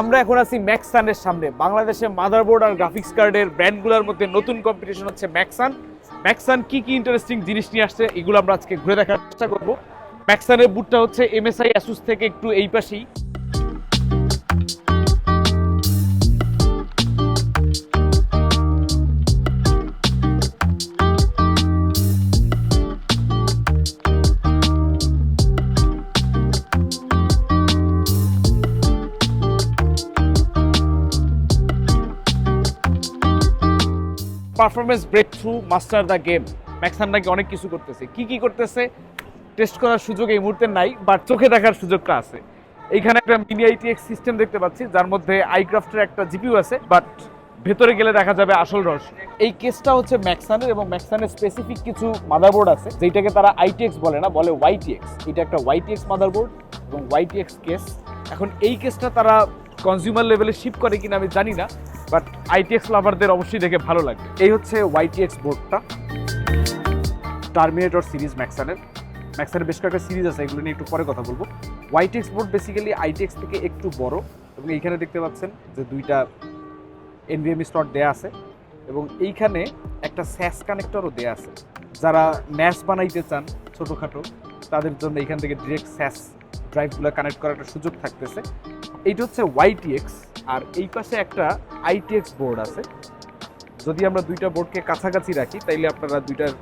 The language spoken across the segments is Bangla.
আমরা এখন আছি ম্যাক্সানের সামনে। বাংলাদেশে মাদারবোর্ড আর গ্রাফিক্স কার্ডের ব্র্যান্ডগুলোর মধ্যে নতুন কম্পিটিশন হচ্ছে ম্যাক্সান। ম্যাক্সান কি কি ইন্টারেস্টিং জিনিস নিয়ে আসছে এগুলো আমরা আজকে ঘুরে দেখার চেষ্টা করব। ম্যাক্সানের বুটটা হচ্ছে এমএসআই অ্যাসুস থেকে একটু এই পাশেই। Performance break through master the game Maxsun নাকি অনেক কিছু করতেছে। কি কি করতেছে? টেস্ট করার সুযোগ এই মুহূর্তে নাই বাট চোখে দেখার সুযোগটা আছে। এইখানে একটা মিনি আইটিএক্স সিস্টেম দেখতে পাচ্ছি, যার মধ্যে আইক্রাফটের একটা জিপিউ আছে বাট ভেতরে গেলে দেখা যাবে আসল রস এই কেসটা হচ্ছে ম্যাক্সানের এবং ম্যাক্সানের স্পেসিফিক কিছু মাদারবোর্ড আছে, যেটাকে তারা আইটিএক্স বলে না, বলে ওয়াইটিএক্স এটা একটা ওয়াইটিএক্স মাদারবোর্ড এবং ওয়াইটিএক্স কেস এখন এই কেসটা তারা কনজিউমার লেভেলে শিপ করে কিনা আমি জানি না বাট আইটিএক্স লাভারদের অবশ্যই দেখে ভালো লাগবে। এই হচ্ছে ওয়াইটিএক্স বোর্ডটা টার্মিনেটর সিরিজ ম্যাক্সানের ম্যাক্সানের বেশ কয়েকটা সিরিজ আছে, এগুলো নিয়ে একটু পরে কথা বলব। ওয়াইটিএক্স বোর্ড বেসিক্যালি আইটিএক্স থেকে একটু বড় এবং এইখানে দেখতে পাচ্ছেন যে দুইটা এনভিএমই স্লট দেয়া আছে এবং এইখানে একটা স্যাস কানেক্টরও দেয়া আছে। যারা ন্যাস বানাইতে চান ছোটোখাটো, তাদের জন্য এইখান থেকে ডিরেক্ট স্যাস ড্রাইভগুলো কানেক্ট করার একটা সুযোগ থাকতেছে। এইটা হচ্ছে ওয়াইটিএক্স আর এই পাশে একটা আইটিএক্স বোর্ড আছে। যদি আমরা দুইটা বোর্ডকে কাছাকাছি রাখি, তাইলে আপনারা দুইটার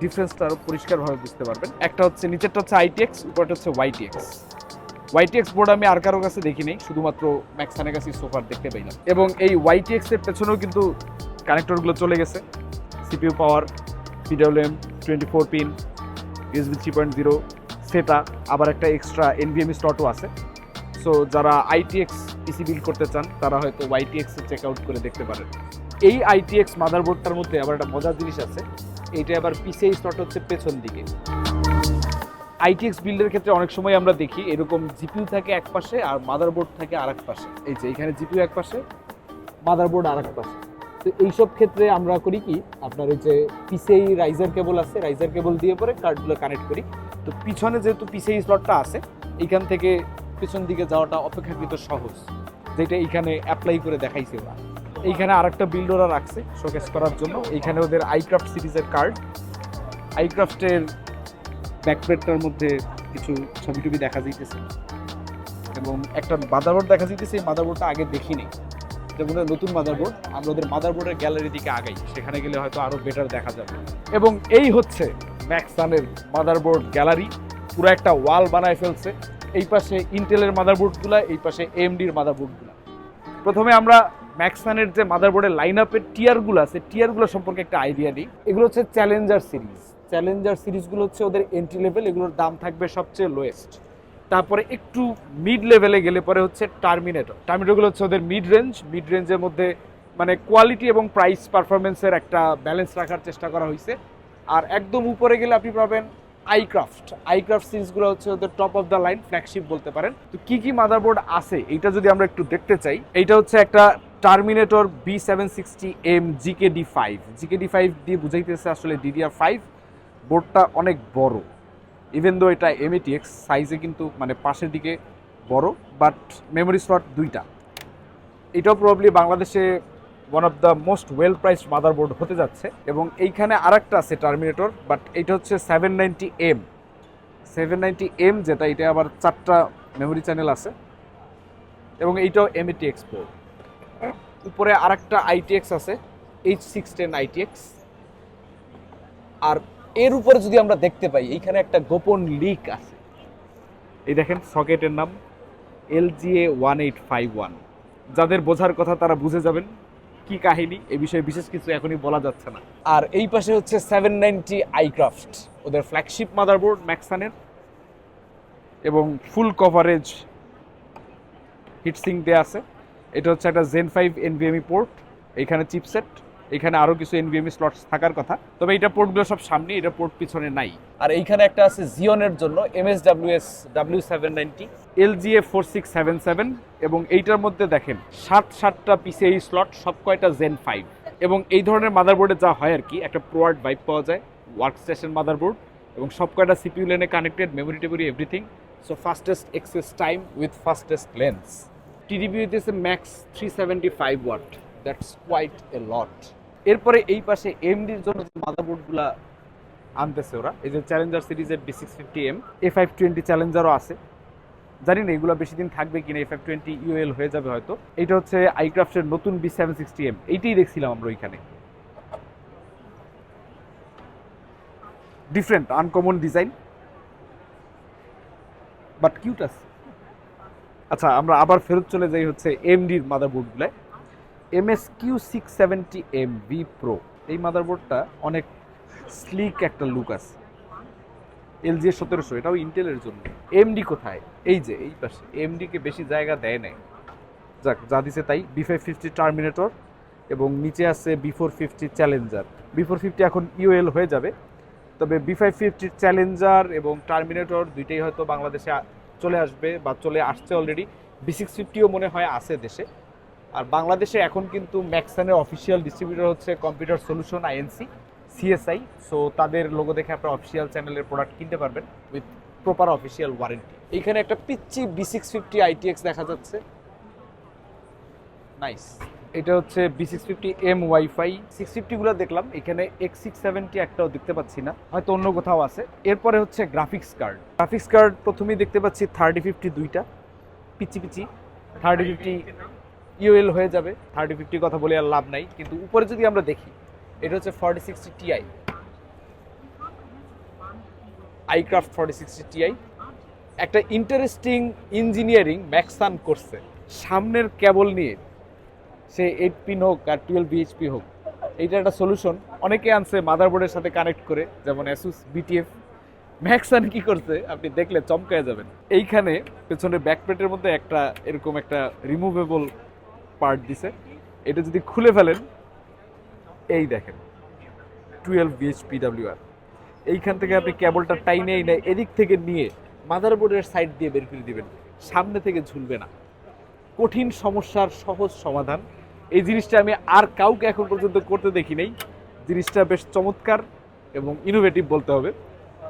ডিফারেন্সটা আরও পরিষ্কারভাবে বুঝতে পারবেন। একটা হচ্ছে, নিচেরটা হচ্ছে আইটিএক্স উপরটা হচ্ছে ওয়াইটিএক্স ওয়াইটিএক্স বোর্ড আমি আর কারও কাছে দেখিনি শুধুমাত্র ম্যাক্সানের কাছে সোফার দেখতে পাইলাম। এবং এই ওয়াইটিএক্স এর পেছনেও কিন্তু কানেক্টরগুলো চলে গেছে। CPU power PWM twenty four pin USB three point zero সেটা আবার একটা এক্সট্রা এনভিএমই স্লটও আছে। সো যারা আইটিএক্স পিসি বিল্ড করতে চান, তারা হয়তো ওয়াইটিএক্স চেক আউট করে দেখতে পারেন। এই আইটিএক্স মাদারবোর্ডটার মধ্যে আবার একটা মজার জিনিস আছে এইটা আবার পিসিআই স্লট হচ্ছে পেছন দিকে। আইটিএক্স বিল্ডের ক্ষেত্রে অনেক সময় আমরা দেখি, এরকম জিপিউ থাকে এক পাশে আর মাদারবোর্ড থাকে আর এক পাশে। এই যে এখানে জিপিউ এক পাশে মাদারবোর্ড আর এক পাশে। তো এইসব ক্ষেত্রে আমরা করি কি, আপনার ওই যে পিসিআই রাইজার কেবল আছে রাইজার কেবল দিয়ে পরে কার্ডগুলো কানেক্ট করি। তো পিছনে যেহেতু পিসিআই স্লটটা আছে, এইখান থেকে পিছন দিকে যাওয়াটা অপেক্ষাকৃত সহজ, যেটা এইখানে অ্যাপ্লাই করে দেখাইছে ওরা। এইখানে আরেকটা বিল্ড ওরা রাখছে শোকেস করার জন্য। এইখানে ওদের আইক্রাফট সিরিজের কার্ড আইক্রাফটের ব্যাকপ্লেটটার মধ্যে কিছু ছবি টবি দেখা যাইতেছে। এবং একটা মাদারবোর্ড দেখা যাইতেছে, এই মাদারবোর্ডটা আগে দেখিনি যেমন নতুন মাদারবোর্ড আমরা ওদের মাদারবোর্ডের গ্যালারির দিকে আগাই, সেখানে গেলে হয়তো আরও বেটার দেখা যাবে। এবং এই হচ্ছে ম্যাক্সানের মাদারবোর্ড গ্যালারি পুরো একটা ওয়াল বানায় ফেলছে। এই পাশে ইন্টেলের মাদারবোর্ডগুলো এই পাশে এমডির মাদারবোর্ডগুলো প্রথমে আমরা ম্যাক্সানের যে মাদারবোর্ডের লাইন আপের টিয়ারগুলো আছে টিয়ারগুলো সম্পর্কে একটা আইডিয়া দিই। এগুলো হচ্ছে চ্যালেঞ্জার সিরিজ চ্যালেঞ্জার সিরিজগুলো হচ্ছে ওদের এন্ট্রি লেভেল এগুলোর দাম থাকবে সবচেয়ে লোয়েস্ট তারপরে একটু মিড লেভেলে গেলে পরে হচ্ছে টার্মিনেটর টার্মিনেটরগুলো হচ্ছে ওদের মিড রেঞ্জ মিড রেঞ্জের মধ্যে মানে কোয়ালিটি এবং প্রাইস পারফরমেন্সের একটা ব্যালেন্স রাখার চেষ্টা করা হয়েছে আর একদম উপরে গেলে আপনি পাবেন আইক্রাফট আইক্রাফট সিরিজগুলো হচ্ছে ওদের top of the line flagship বলতে পারেন। তো কি কি মাদারবোর্ড আছে? এটা যদি আমরা একটু দেখতে চাই, এইটা হচ্ছে একটা terminator B seven sixty M GK D five GK D five দিয়ে বুঝাইতেছে আসলে ডিডিআর ফাইভ বোর্ডটা অনেক বড়। ইভেন দো এটা এমএটিএক্স সাইজে কিন্তু মানে পাশের দিকে বড় বাট মেমোরি স্লট দুইটা। এটাও প্রবাবলি বাংলাদেশে one of the most well priced motherboard হতে যাচ্ছে। এবং এইখানে আরেকটা আছে টার্মিনেটর বাট এটা হচ্ছে seven ninety M seven ninety M যেটা, এটা আবার চারটা মেমোরি চ্যানেল আছে। এবং এইটাও এমএটিএক্স বোর্ড উপরে আরেকটা আইটিএক্স আছে এইচ সিক্স টেন আইটিএক্স আর এর উপরে যদি আমরা দেখতে পাই, এইখানে একটা গোপন লিক আছে। এই দেখেন সকেটের নাম LGA one eight five one যাদের বোঝার কথা তারা বুঝে যাবেন। কি কাহিনী? এ বিষয়ে বিশেষ কিছু এখনই বলা যাচ্ছে না। আর এই পাশে হচ্ছে সেভেন নাইনটি আইক্রাফট ওদের ফ্ল্যাগশিপ মাদারবোর্ড ম্যাক্সানের এবং ফুল কভারেজ হিটসিং দেয়া আছে। এটা হচ্ছে একটা জেন ফাইভ এনভিএমই পোর্ট এখানে চিপসেট এখানে আরও কিছু এনভিএমই স্লটস থাকার কথা। তবে এটা পোর্টগুলো সব সামনে এটা পোর্ট পিছনে নাই। আর এইখানে একটা আছে জিওনের জন্য এমএসডাব্লিউএস W seven ninety LGA four six seven seven এবং এইটার মধ্যে দেখেন সাত সাতটা পিসিআই স্লট সব কয়টা জেন ফাইভ এবং এই ধরনের মাদারবোর্ডে যা হয় আর কি একটা প্রোয়ার্ড ভাইব পাওয়া যায় ওয়ার্ক স্টেশন মাদারবোর্ড এবং সব কয়টা সিপিউ লেনে connected memory টেমোরি everything so fastest access time with fastest lanes TDP হইতেছে max three seventy five watt that's quite a lot এরপরে এই পাশে এমডির জন্য যে মাদারবোর্ডগুলা আনতেছে ওরা, এই যে চ্যালেঞ্জার সিরিজের B six fifty M A five twenty চ্যালেঞ্জারও আছে। জানি না, এগুলো বেশি দিন থাকবে কিনা এ ফাইভ টোয়েন্টি ইউএল হয়ে যাবে হয়তো। এটা হচ্ছে আইক্রাফটের নতুন বি সেভেন সিক্সটি এম এইটাই দেখছিলাম আমরা ওইখানে। Different uncommon design but cute আছে। আচ্ছা আমরা আবার ফেরত চলে যাই হচ্ছে এমডির মাদারবোর্ডগুলোয়। M S Q six seventy M V pro এই মাদারবোর্ডটা অনেক স্লিক একটা লুক আছে। এলজি সতেরোশো, এটাও ইন্টেলের জন্য। এমডি কোথায়? এই যে, এই পাশে। এমডিকে বেশি জায়গা দেয় নাই। যাক, যা দিছে তাই। বি ফাইভ ফিফটি টার্মিনেটর এবং নিচে আছে B four fifty challenger B four fifty এখন ইউএল হয়ে যাবে। তবে বি ফাইভ ফিফটির চ্যালেঞ্জার এবং টার্মিনেটর দুইটাই হয়তো বাংলাদেশে চলে আসবে বা চলে আসছে অলরেডি বি সিক্স ফিফটিও মনে হয় আছে দেশে। আর বাংলাদেশে এখন কিন্তু ম্যাক্সানের অফিসিয়াল ডিস্ট্রিবিউটর হচ্ছে computer solution INC CSI so তাদের লোগো দেখে আপনার অফিসিয়াল চ্যানেলের প্রোডাক্ট কিনতে পারবেন উইথ প্রপার অফিসিয়াল ওয়ারেন্টি এইখানে একটা পিচ্ছি বি সিক্স ফিফটি আইটিএক্স দেখা যাচ্ছে। নাইস এটা হচ্ছে B six fifty M WiFi six ফিফটিগুলো দেখলাম, এখানে এক্স সিক্স সেভেন্টি একটাও দেখতে পাচ্ছি না। হয়তো অন্য কোথাও আছে। এরপরে হচ্ছে গ্রাফিক্স কার্ড গ্রাফিক্স কার্ড প্রথমেই দেখতে পাচ্ছি থার্টি ফিফটি দুইটা। পিচি পিচি থার্টি ফিফটি ইউএল হয়ে যাবে থার্টি ফিফটি কথা বলে আর লাভ নাই। কিন্তু উপরে যদি আমরা দেখি, এটা হচ্ছে forty sixty Ti iCraft forty sixty Ti একটা ইন্টারেস্টিং ইঞ্জিনিয়ারিং ম্যাক্সান করছে। সামনের কেবল নিয়ে, সে এইট পিন হোক আর টুয়েলভ বিএইচপি হোক, এইটা একটা সলিউশন অনেকে আনছে মাদারবোর্ডের সাথে কানেক্ট করে, যেমন অ্যাসুস বিটিএফ ম্যাক্সান কি করছে, আপনি দেখলে চমকায় যাবেন। এইখানে পেছনে ব্যাকপ্লেটের মধ্যে একটা এরকম একটা রিমুভেবল পার্ট দিছে। এটা যদি খুলে ফেলেন, এই দেখেন টুয়েলভ বিএইচপি ডাব্লিউআর এইখান থেকে আপনি কেবলটা টাইনে এনে এদিক থেকে নিয়ে মাদারবোর্ডের সাইড দিয়ে বের করে দিবেন। সামনে থেকে ঝুলবে না। কঠিন সমস্যার সহজ সমাধান। এই জিনিসটা আমি আর কাউকে এখন পর্যন্ত করতে দেখি নাই। জিনিসটা বেশ চমৎকার এবং ইনোভেটিভ বলতে হবে,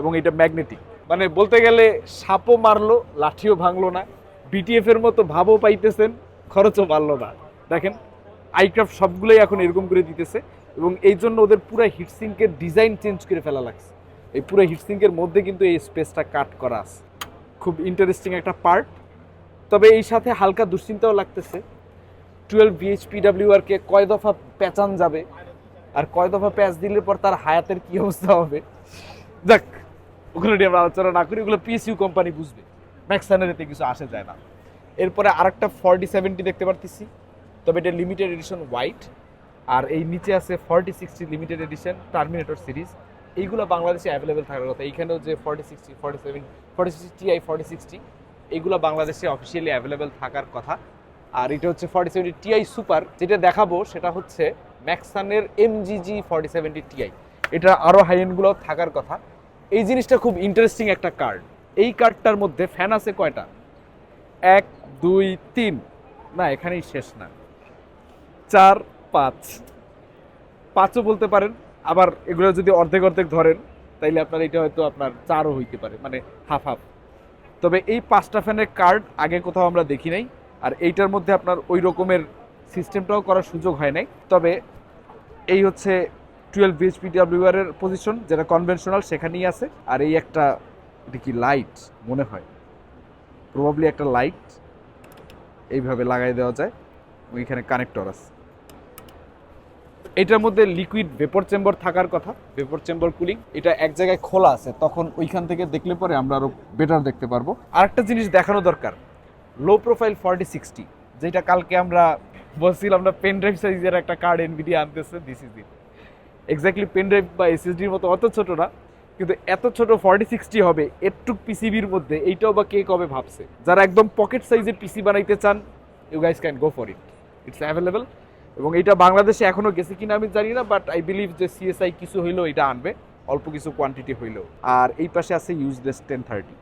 এবং এটা ম্যাগনেটিক মানে বলতে গেলে সাপও মারলো, লাঠিও ভাঙলো না। বিটিএফের মতো ভাবও পাইতেছেন। খরচও বাড়লো না। দেখেন আইক্রাফট সবগুলোই এখন এরকম করে দিতেছে এবং এই জন্য ওদের পুরো হিটসিঙ্কের ডিজাইন চেঞ্জ করে ফেলা লাগছে। এই পুরো হিটসিঙ্কের মধ্যে কিন্তু এই স্পেসটা কাট করা আছে। খুব ইন্টারেস্টিং একটা পার্ট তবে এই সাথে হালকা দুশ্চিন্তাও লাগতেছে। টুয়েলভ বিএইচপি কে কয় দফা প্যাচান যাবে আর কয় দফা প্যাচ দিলে পর তার হায়াতের কি অবস্থা হবে? যাক, ওগুলো নিয়ে আমরা আলোচনা না করি, ওগুলো পিএসইউ কোম্পানি বুঝবে। ম্যাক্সানের এতে কিছু আসে যায় না। এরপরে আরেকটা ফর্টি সেভেন্টি দেখতে পারতেছি, তবে এটা লিমিটেড এডিশন হোয়াইট আর এই নিচে আছে forty sixty limited edition terminator series এইগুলো বাংলাদেশে অ্যাভেলেবেল থাকার কথা। এইখানেও যে forty sixty forty seven forty sixty Ti forty sixty এইগুলো বাংলাদেশে অফিসিয়ালি অ্যাভেলেবেল থাকার কথা। আর এটা হচ্ছে ফর্টি সেভেন্টি টিআই সুপার যেটা দেখাবো সেটা হচ্ছে ম্যাক্সানের এমজিজি ফর্টি সেভেন্টি টিআই এটা আরও হাই এন্ডগুলো থাকার কথা। এই জিনিসটা খুব ইন্টারেস্টিং একটা কার্ড এই কার্ডটার মধ্যে ফ্যান আছে কয়টা? এক দুই, তিন। না, এখানেই শেষ না। চার, পাঁচ। পাঁচও বলতে পারেন, আবার এগুলো যদি অর্ধেক অর্ধেক ধরেন, তাইলে আপনার এটা হয়তো আপনার চারও হইতে পারে মানে হাফ হাফ তবে এই পাঁচটা ফ্যানের কার্ড আগে কোথাও আমরা দেখি নাই, আর এইটার মধ্যে আপনার ওই রকমের সিস্টেমটাও করার সুযোগ হয় নাই। তবে এই হচ্ছে টুয়েলভ বিএইচপি এর পজিশন যেটা কনভেনশনাল সেখানেই আছে। আর এই একটা, এটা কি লাইট মনে হয়। প্রবাবলি একটা লাইট এইভাবে লাগাই দেওয়া যায়। ওইখানে কানেক্টর আছে। এটার মধ্যে লিকুইড ভেপর চেম্বার থাকার কথা ভেপর চেম্বার কুলিং এটা এক জায়গায় খোলা আছে, তখন ওইখান থেকে দেখলে পরে আমরা আরও বেটার দেখতে পারব। আরেকটা জিনিস দেখানো দরকার লো প্রোফাইল ফর্টি সিক্সটি যেটা কালকে আমরা বলছিলাম আমরা পেন ড্রাইভ সাইজের একটা card Nvidia আনতেছে this is it exactly pen drive বা এসএসডির মতো, অত ছোট না কিন্তু এত ছোট ফর্টি সিক্সটি হবে এটুক পিসিবির মধ্যে, এইটাও বা কে কবে ভাবছে? যারা একদম পকেট সাইজের পিসি বানাইতে চান you guys can go for it it's available এবং এটা বাংলাদেশে এখনও গেছে কিনা আমি জানি না বাট আই বিলিভ যে সিএসআই কিছু হইলেও এটা আনবে, অল্প কিছু কোয়ান্টিটি হইলেও। আর এই পাশে আছে ইউজলেস টেন থার্টি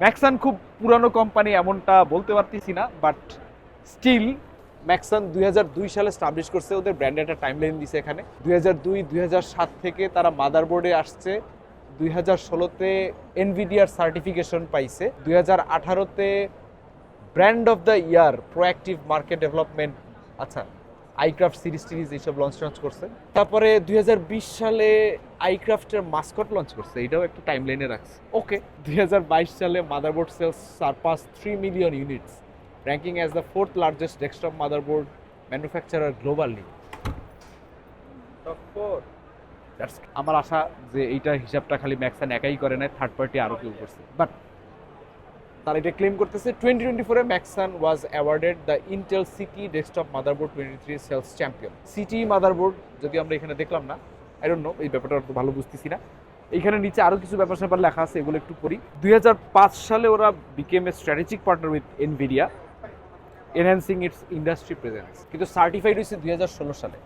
ম্যাক্সান খুব পুরানো কোম্পানি এমনটা বলতে পারতেছি না বাট স্টিল ম্যাক্সান দুই সালে স্টাবলিশ করছে ওদের ব্র্যান্ডে একটা টাইম লাইন দিছে এখানে। দুই হাজার দুই দুই হাজার সাত থেকে তারা মাদারবোর্ডে আসছে। দুই হাজার ষোলোতে এনভিডিআর সার্টিফিকেশন পাইছে। দুই হাজার আঠারোতে brand of the year proactive market development আচ্ছা আইক্রাফট সিরিজ টিরিজ এইসব লঞ্চ লঞ্চ করছে। তারপরে দুই হাজার বিশ সালে আইক্রাফটের মাস্কট লঞ্চ করছে। এটাও একটা টাইম লাইনে রাখছে। ওকে দুই হাজার বাইশ সালে motherboard sales surpass three million units ranking as the fourth largest desktop motherboard manufacturer globally That's- আমার আশা যে এইটা হিসাবটা খালি ম্যাক্সান একাই করে নাই থার্ড পার্টি আরও কেউ করছে। বাট তারা এটা ক্লেম করতেছে টোয়েন্টি টোয়েন্টি ফোরে Maxsun was awarded the Intel CT desktop motherboard twenty three sales champion CT motherboard যদি আমরা এখানে দেখলাম না আই ডোন্ট নো এই ব্যাপারটা অত ভালো বুঝতেছি না। এইখানে নিচে আরও কিছু ব্যাপার স্যাপার লেখা আছে এগুলো একটু পড়ি। দুই সালে ওরা became a strategic partner with Nvidia enhancing its industry presence কিন্তু সার্টিফাইড হয়েছে দুই সালে।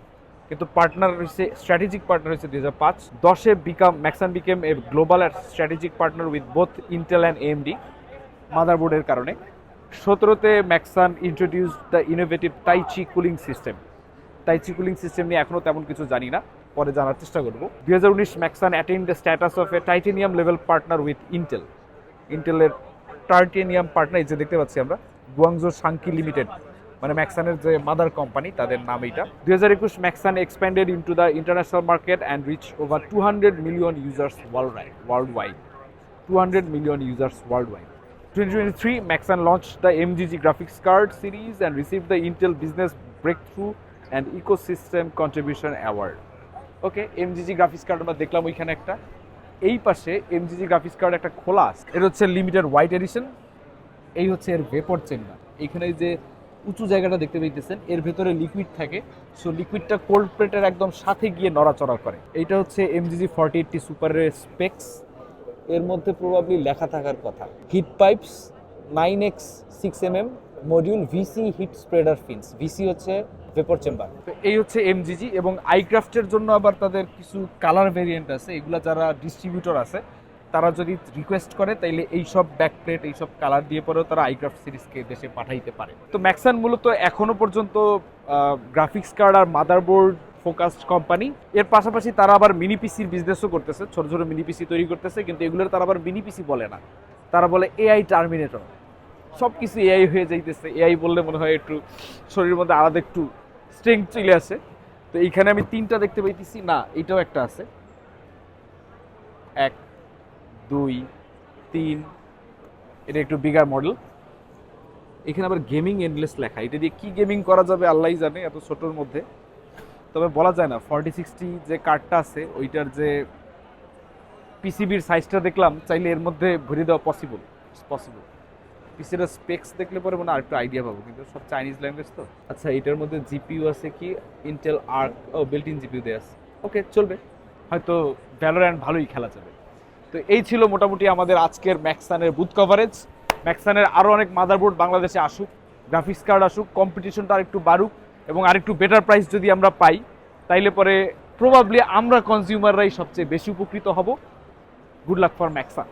কিন্তু পার্টনার হয়েছে স্ট্র্যাটেজিক পার্টনার হয়েছে দুই হাজার পাঁচ। দশে became Maxsun became a global strategic partner with both Intel and AMD মাদারবোর্ডের কারণে। সতেরোতে Maxsun introduce the innovative Taichi cooling system Taichi cooling system নিয়ে এখনও তেমন কিছু জানি না, পরে জানার চেষ্টা করব। দুই হাজার উনিশ Maxsun attend the status of a titanium level partner with Intel ইন্টেলের টাইটেনিয়াম পার্টনার যে দেখতে পাচ্ছি আমরা গুয়াংজো শাঙ্কি লিমিটেড মানে ম্যাক্সানের যে মাদার কোম্পানি তাদের নাম এইটা। দুই হাজার একুশ Maxsun expanded into the international market and reach over two hundred million users world worldwide two hundred million users worldwide 2023, Maxon launched the MGG graphics card series and received the Intel Business Breakthrough and Ecosystem Contribution Award. Okay MGG graphics card আমরা দেখলাম ওইখানে একটা। এই পাশে এমজিজি গ্রাফিক্স কার্ড একটা খোলা আছে। এটা হচ্ছে লিমিটেড হোয়াইট এডিশন এই হচ্ছে এর ভেপর চেম্বার এখানে যে উঁচু জায়গাটা দেখতে পাইতেছেন, এর ভেতরে লিকুইড থাকে। সো লিকুইডটা কোল্ড প্লেটের একদম সাথে গিয়ে নড়াচড়া করে। এইটা হচ্ছে এমজিজি ফর্টি এইটটি সুপারের স্পেক্স এর মধ্যে প্রবাবলি লেখা থাকার কথা। Heat pipes nine X six M M module VC heat spreader fins VC হচ্ছে ভেপর চেম্বার এই হচ্ছে এমজিজি এবং আইক্রাফটের জন্য আবার তাদের কিছু কালার ভেরিয়েন্ট আছে। এগুলা যারা ডিস্ট্রিবিউটর আছে তারা যদি রিকোয়েস্ট করে, তাইলে এই সব ব্যাকপ্লেট এই সব কালার দিয়ে পরেও তারা আইক্রাফট সিরিজকে দেশে পাঠাইতে পারে। তো ম্যাক্সান মূলত এখনও পর্যন্ত গ্রাফিক্স কার্ড আর মাদারবোর্ড ফোকাসড কোম্পানি এর পাশাপাশি তারা আবার মিনি পিসির বিজনেসও করতেছে, ছোট ছোট মিনি পিসি তৈরি করতেছে, কিন্তু এগুলোর তারা আবার মিনি পিসি বলে না। তারা বলে এআই টার্মিনেটর সব কিছু এআই হয়ে যাইতেছে। এআই বললে মনে হয় একটু শরীরের মধ্যে আলাদা একটু স্ট্রেংথ চলে আসে। তো এইখানে আমি তিনটা দেখতে পাইতেছি। না, এটাও একটা আছে। এক দুই, তিন। এটা একটু বিগার মডেল এখানে আবার গেমিং এন্ডলেস লেখা। এটা দিয়ে কী গেমিং করা যাবে আল্লাহই জানে, এত ছোটোর মধ্যে। তবে বলা যায় না ফর্টি সিক্সটি যে কার্ডটা আছে, ওইটার যে পিসিবির সাইজটা দেখলাম, চাইলে এর মধ্যে ভরে দেওয়া পসিবল পসিবল পিসির স্পেক্স দেখলে পরে মনে হয় আরেকটু আইডিয়া পাবো, কিন্তু সব চাইনিজ ল্যাঙ্গুয়েজ তো। আচ্ছা এটার মধ্যে জিপিউ আছে কি? ইন্টেল আর্ক ও বিল্ট ইন জিপিইউ দেওয়া আছে। ওকে চলবে। হয়তো ভ্যালোরেন্ট ভালোই খেলা যাবে। তো এই ছিল মোটামুটি আমাদের আজকের ম্যাক্সানের বুথ কভারেজ ম্যাক্সানের আরও অনেক মাদারবোর্ড বাংলাদেশে আসুক গ্রাফিক্স কার্ড আসুক কম্পিটিশনটা আরেকটু বাড়ুক এবং আরেকটু বেটার প্রাইস যদি আমরা পাই, তাইলে পরে প্রবাবলি আমরা কনজিউমাররাই সবচেয়ে বেশি উপকৃত হব। Good luck for Maxsun.